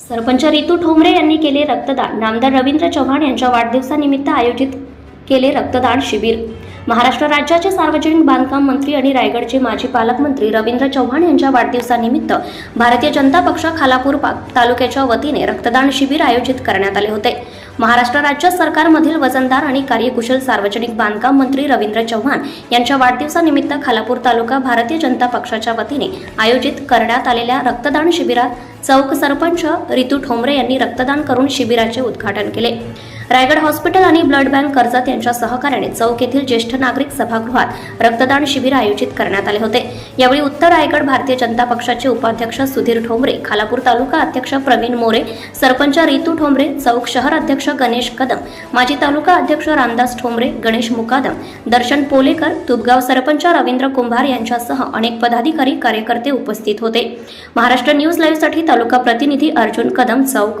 सरपंच रितू ठोंबरे यांनी केले रक्तदान. नामदार रवींद्र चव्हाण यांच्या वाढदिवसानिमित्त आयोजित केले रक्तदान शिबिर. महाराष्ट्र राज्याचे सार्वजनिक बांधकाम मंत्री आणि रायगडचे माजी पालकमंत्री रवींद्र चव्हाण यांच्या वाढदिवसानिमित्त भारतीय जनता पक्ष खालापूर तालुक्याच्या वतीने रक्तदान शिबिर आयोजित करण्यात आले होते. महाराष्ट्र राज्य सरकारमधील वजनदार आणि कार्यकुशल सार्वजनिक बांधकाम मंत्री रवींद्र चव्हाण यांच्या वाढदिवसानिमित्त खालापूर तालुका भारतीय जनता पक्षाच्या वतीने आयोजित करण्यात आलेल्या रक्तदान शिबिरात चौक सरपंच रितू ठोंबरे यांनी रक्तदान करून शिबिराचे उद्घाटन केले. रायगड हॉस्पिटल आणि ब्लड बँक कर्जत यांच्या सहकार्याने चौक येथील ज्येष्ठ नागरिक सभागृहात रक्तदान शिबिर आयोजित करण्यात आले होते. यावेळी उत्तर रायगड भारतीय जनता पक्षाचे उपाध्यक्ष सुधीर ठोंबरे खालापूर तालुका अध्यक्ष प्रवीण मोरे सरपंच रितू ठोंबरे चौक शहर अध्यक्ष गणेश कदम माजी तालुका अध्यक्ष रामदास ठोंबरे गणेश मुकादम दर्शन पोलेकर तुपगाव सरपंच रवींद्र कुंभार यांच्यासह अनेक पदाधिकारी कार्यकर्ते उपस्थित होते. महाराष्ट्र न्यूज लाईव्हसाठी तालुका प्रतिनिधी अर्जुन कदम चौक.